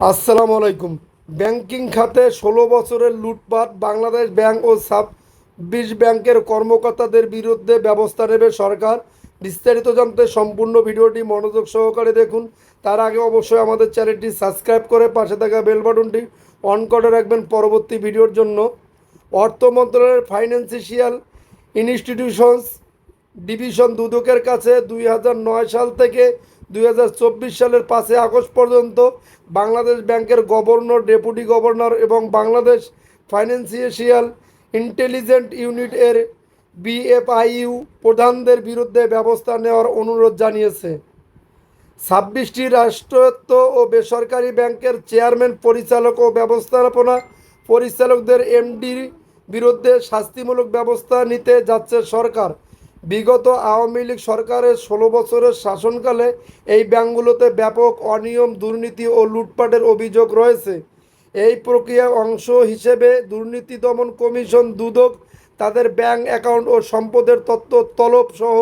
আসসালামু আলাইকুম। ব্যাংকিং খাতে ষোলো বছরের লুটপাট বাংলাদেশ ব্যাংক ও ছাব্বিশ ব্যাংকের কর্মকর্তাদের বিরুদ্ধে ব্যবস্থা নেবে সরকার। বিস্তারিত জানতে সম্পূর্ণ ভিডিওটি মনোযোগ সহকারে দেখুন। তার আগে অবশ্যই আমাদের চ্যানেলটি সাবস্ক্রাইব করে পাশে থাকা বেল বাটনটি অন করে রাখবেন পরবর্তী ভিডিওর জন্য। অর্থ মন্ত্রণালয়ের ফাইন্যান্সিয়াল ইনস্টিটিউশনস ডিভিশন দুদকের কাছে দুই সাল থেকে দুই হাজার চব্বিশ সালের পাঁচই আগস্ট পর্যন্ত বাংলাদেশ ব্যাংকের গভর্নর, ডেপুটি গভর্নর এবং বাংলাদেশ ফাইন্যান্সিয়াল ইন্টেলিজেন্ট ইউনিট এর বিএফআইইউ প্রধানদের বিরুদ্ধে ব্যবস্থা নেওয়ার অনুরোধ জানিয়েছে। ছাব্বিশটি রাষ্ট্রায়ত্ত ও বেসরকারি ব্যাংকের চেয়ারম্যান, পরিচালক ও ব্যবস্থাপনা পরিচালকদের এমডির বিরুদ্ধে শাস্তিমূলক ব্যবস্থা নিতে যাচ্ছে সরকার। বিগত আওয়ামী লীগ সরকারের ষোলো বছরের শাসনকালে এই ব্যাংকগুলোতে ব্যাপক অনিয়ম, দুর্নীতি ও লুটপাটের অভিযোগ রয়েছে। এই প্রক্রিয়ার অংশ হিসেবে দুর্নীতি দমন কমিশন, দুদক, তাদের ব্যাংক অ্যাকাউন্ট ও সম্পদের তথ্য তলব সহ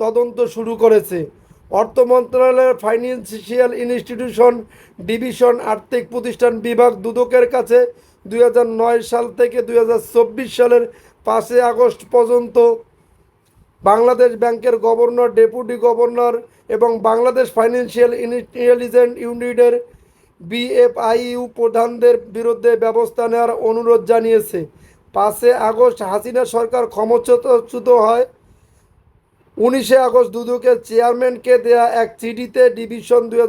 তদন্ত শুরু করেছে। অর্থ মন্ত্রণালয়ের ফাইন্যান্সিয়াল ইনস্টিটিউশন ডিভিশন আর্থিক প্রতিষ্ঠান বিভাগ দুদকের কাছে দু হাজার নয় সাল থেকে দু হাজার চব্বিশ সালের পাঁচই আগস্ট পর্যন্ত বাংলাদেশ ব্যাংকের গভর্নর, ডেপুটি গভর্নর এবং বাংলাদেশ ফাইন্যান্সিয়াল ইন্টেলিজেন্ট ইউনিটের বিএফআইইউ প্রধানদের বিরুদ্ধে ব্যবস্থা নেওয়ার অনুরোধ জানিয়েছে। পাঁচে আগস্ট হাসিনা সরকার ক্ষমতাচ্যুত হয়। উনিশে আগস্ট দুদকের চেয়ারম্যানকে দেয়া এক চিঠিতে ডিভিশন দুই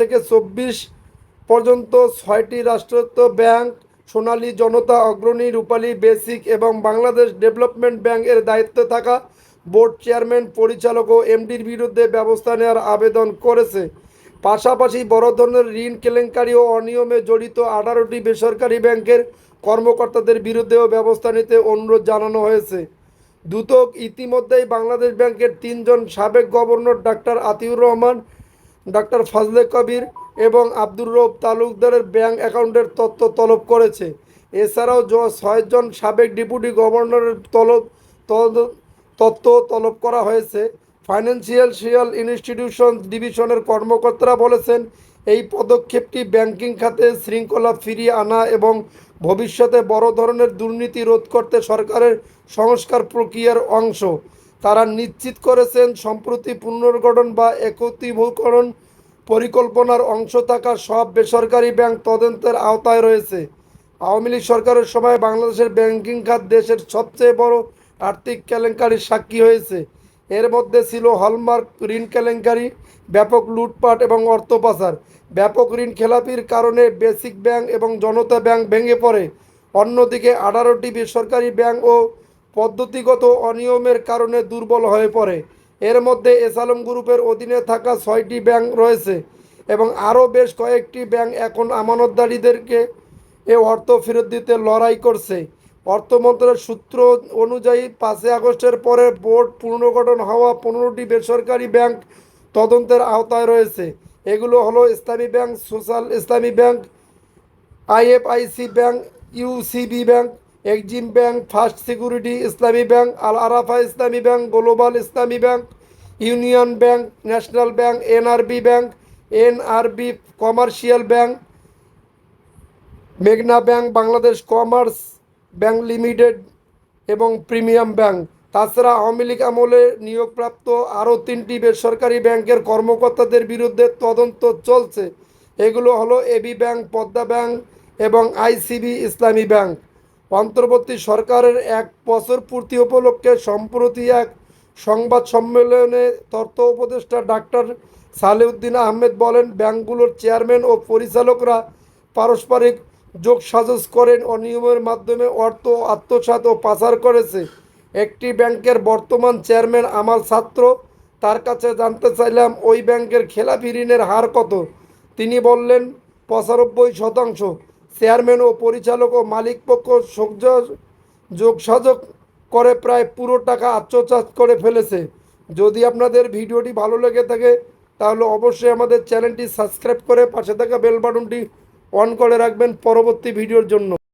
থেকে চব্বিশ পর্যন্ত ছয়টি রাষ্ট্রায়ত্ত ব্যাংক, সোনালী জনতা, অগ্রণী রূপালী, বেসিক এবং বাংলাদেশ ডেভেলপমেন্ট ব্যাংকের দায়িত্বে থাকা বোর্ড চেয়ারম্যান, পরিচালক ও এমডির বিরুদ্ধে ব্যবস্থা নেওয়ার আবেদন করেছে। পাশাপাশি বড় ধরনের ঋণ কেলেঙ্কারি ও অনিয়মে জড়িত আঠারোটি বেসরকারি ব্যাংকের কর্মকর্তাদের বিরুদ্ধেও ব্যবস্থা নিতে অনুরোধ জানানো হয়েছে। দুদক ইতিমধ্যেই বাংলাদেশ ব্যাংকের তিনজন সাবেক governor doctor Atiur Rahman, doctor Fazle Kabir এবং আব্দুর রব তালুকদারের ব্যাংক অ্যাকাউন্টের তথ্য তলব করেছে। এছাড়াও ছয়জন সাবেক ডেপুটি গভর্নরের তলব তথ্য তলব করা হয়েছে। ফাইন্যান্সিয়াল শিয়াল ইনস্টিটিউশন ডিভিশনের কর্মকর্তারা বলেছেন, এই পদক্ষেপটি ব্যাংকিং খাতে শৃঙ্খলা ফিরিয়ে আনা এবং ভবিষ্যতে বড় ধরনের দুর্নীতি রোধ করতে সরকারের সংস্কার প্রক্রিয়ার অংশ। তারা নিশ্চিত করেছেন, সম্প্রতি পুনর্গঠন বা একত্রীভূকরণ পরিকল্পনার অংশ থাকা সব বেসরকারি ব্যাংক তদন্তের আওতায় রয়েছে। আওয়ামী লীগ সরকারের সময় বাংলাদেশের ব্যাংকিং খাত দেশের সবচেয়ে বড় আর্থিক কেলেঙ্কারির সাক্ষী হয়েছে। এর মধ্যে ছিল হলমার্ক ঋণ কেলেঙ্কারি, ব্যাপক লুটপাট এবং অর্থ পাচার। ব্যাপক ঋণ খেলাপির কারণে বেসিক ব্যাংক এবং জনতা ব্যাংক ভেঙে পড়ে। অন্যদিকে আঠারোটি বেসরকারি ব্যাংক ও পদ্ধতিগত অনিয়মের কারণে দুর্বল হয়ে পড়ে। এর মধ্যে এসালম গ্রুপের অধীনে থাকা ছয়টি ব্যাংক রয়েছে এবং আরও বেশ কয়েকটি ব্যাংক এখন আমানতদারীদেরকে এ অর্থ ফেরত দিতে লড়াই করছে। অর্থ মন্ত্রণালয়ের সূত্র অনুযায়ী পাঁচই আগস্টের পরে বোর্ড পুনর্গঠন হওয়া পনেরোটি বেসরকারি ব্যাংক তদন্তের আওতায় রয়েছে। এগুলো হলো Islami bank, social Islami bank, IFIC bank, UCB bank, Exim bank, first security Islami bank, Al Arafah Islami bank, global Islami bank, union bank, national bank, NRB bank, NRB commercial bank, মেঘনা bank, Bangladesh commerce bank limited এবং premium bank. তাছাড়া আওয়ামী লীগ আমলে নিয়োগপ্রাপ্ত আরও তিনটি বেসরকারি ব্যাংকের কর্মকর্তাদের বিরুদ্ধে তদন্ত চলছে। এগুলো হলো এবি ব্যাংক, পদ্মা ব্যাংক এবং আইসিবি ইসলামী ব্যাংক। অন্তর্বর্তী সরকারের এক বছর পূর্তি উপলক্ষে সম্প্রতি এক সংবাদ সম্মেলনে তথ্য উপদেষ্টা ডাক্তার সালেউদ্দিন আহমেদ বলেন, ব্যাংকগুলোর চেয়ারম্যান ও পরিচালকরা পারস্পরিক যোগসাজস করেন অনিয়মের মাধ্যমে অর্থ, আত্মসাৎ ও পাচার করেছে। একটি ব্যাংকের বর্তমান চেয়ারম্যান আমার ছাত্র, তার কাছে জানতে চাইলাম, ওই ব্যাংকের খেলাপি ঋণের হার কত? তিনি বললেন, পঁচানব্বই শতাংশ। চেয়ারম্যান ও পরিচালক ও মালিক পক্ষ যোগ যোগসাজক করে প্রায় পুরো টাকা আত্মসাৎ করে ফেলেছে। যদি আপনাদের ভিডিওটি ভালো লেগে থাকে, তাহলে অবশ্যই আমাদের চ্যানেলটি সাবস্ক্রাইব করে পাশে থাকা বেল বাটনটি অন করে রাখবেন পরবর্তী ভিডিওর জন্য।